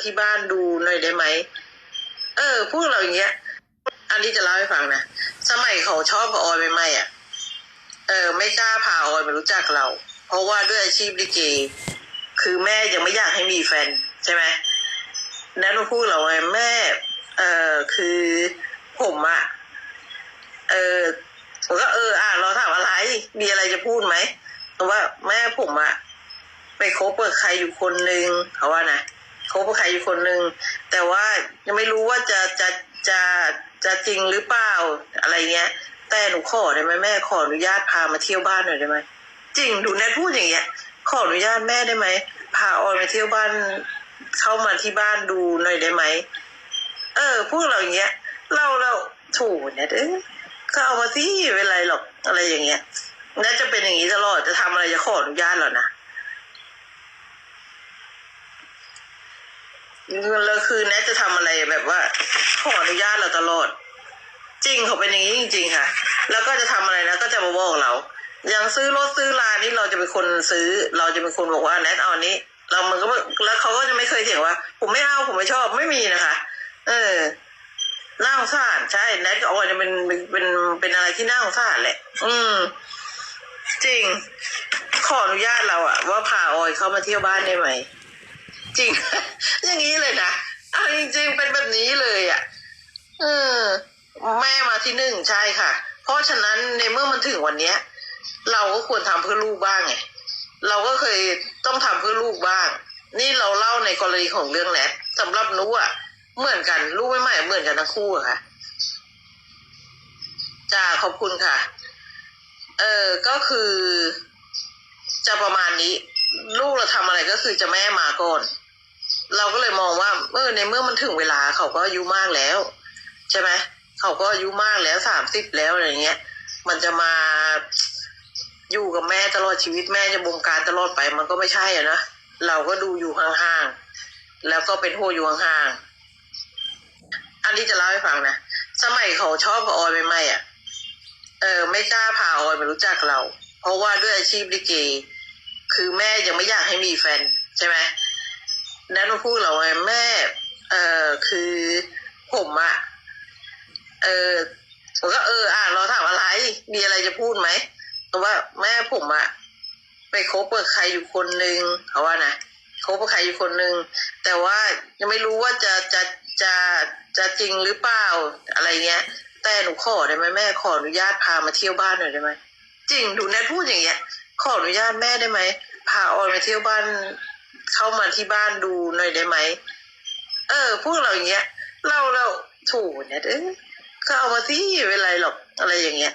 ที่บ้านดูหน่อยได้ไหม เออ พวกเราอย่างเงี้ย อันนี้จะเล่าให้ฟังนะ สมัยเขาชอบกับออยใหม่ๆอะ เออ ไม่กล้าพาออยมารู้จักเรา เพราะว่าด้วยอาชีพลิเก คือแม่ยังไม่อยากให้มีแฟนใช่ไหมนั้นมาพูดเราไงแม่ เออคือผมอะ เออผมก็เออ อะเราถามอะไร มีอะไรจะพูดไหมเพราะว่าแม่ผมอะไปคบกับใครอยู่คนนึงเขาว่านะ คบกับใครอยู่คนหนึ่งแต่ว่ายังไม่รู้ว่าจะจะจะจะจริงหรือเปล่าอะไรเงี้ย แต่หนูขอได้ไหมแม่ขออนุญาตพามาเที่ยวบ้านหน่อยได้ไหมจริงดูแนทพูดอย่างเงี้ย ขออนุญาตแม่ได้ไหมพาออยมาเที่ยวบ้านเข้ามาที่บ้านดูหน่อยได้ไหมเออพวกเราอย่างเงี้ย เราเราถูกเนี่ยเออก็เอามาสิไม่เป็นไรหรอกอะไรอย่างเงี้ยน่าจะเป็นอย่างนี้ตลอดจะทำอะไรจะขออนุญาตหรอนะ แล้วคือแนทจะทำอะไรแบบว่าขออนุญาตเราตลอด จริงเขาเป็นอย่างนี้จริง ๆ ค่ะ แล้วก็จะทำอะไรนะก็จะมาบอกเราอย่างซื้อรถซื้อลานี่เราจะเป็นคนซื้อ เราจะเป็นคนบอกว่าแนทเอาอันนี้ เรามันก็แล้วเขาก็จะไม่เคยเถียงว่า ผมไม่เอาผมไม่ชอบไม่มีนะคะ เออน่าสงสารใช่แนทกับออยเนี่ยเป็นเป็นเป็นเป็นอะไรที่น่าสงสารแหละ อืม จริง ขออนุญาตเราอะว่าพาออยเข้ามาเที่ยวบ้านได้ไหมจริงอย่างนี้เลยนะเอาจริงๆเป็นแบบนี้เลยอะเออ แม่มาที่หนึ่ง ใช่ค่ะ เพราะฉะนั้นในเมื่อมันถึงวันเนี้ย เราก็ควรทำเพื่อลูกบ้างไงเราก็เคยต้องทำเพื่อลูกบ้าง นี่เราเล่าในกรณีของเรื่องแนทสำหรับนุอะเหมือนกัน ลูกไม่ใหม่เหมือนกันทั้งคู่อะค่ะจ้าขอบคุณค่ะ เออก็คือ จะประมาณนี้ ลูกเราทำอะไรก็คือจะแม่มาก่อน เราก็เลยมองว่าเออในเมื่อมันถึงเวลาเขาก็อายุมากแล้ว ใช่ไหม เขาก็อายุมากแล้วสามสิบแล้วอะไรเงี้ย มันจะมาอยู่กับแม่ตลอดชีวิตแม่จะบงการตลอดไปมันก็ไม่ใช่อะนะเราก็ดูอยู่ห่างๆแล้วก็เป็นหัวอยู่ห่างๆอันนี้จะเล่าให้ฟังนะสมัยเขาชอบกับออยใหม่ๆอะเออไม่กล้าพาออยมารู้จักเรา เพราะว่าด้วยอาชีพลิเก คือแม่ยังไม่อยากให้มีแฟนใช่ไหมนั้นมาพูดเราไงแม่ เออคือผมอะ เออผมก็เออ อะเราถามอะไร มีอะไรจะพูดไหมเพราะว่าแม่ผมอะไปคบกับใครอยู่คนนึงเขาว่านะคบกับใครอยู่คนนึงแต่ว่ายังไม่รู้ว่าจะจะจะจะจริงหรือเปล่าอะไรเงี้ย แต่หนูขอได้ไหมแม่ขออนุญาตพามาเที่ยวบ้านหน่อยได้ไหมจริงดูแนทพูดอย่างเงี้ย ขออนุญาตแม่ได้ไหมพาออยมาเที่ยวบ้านเข้ามาที่บ้านดูหน่อยได้ไหมเออพวกเราอย่างเงี้ย เราเราถูกเนี่ยเออ ก็เอามาสิไม่เป็นไรหรอกอะไรอย่างเงี้ย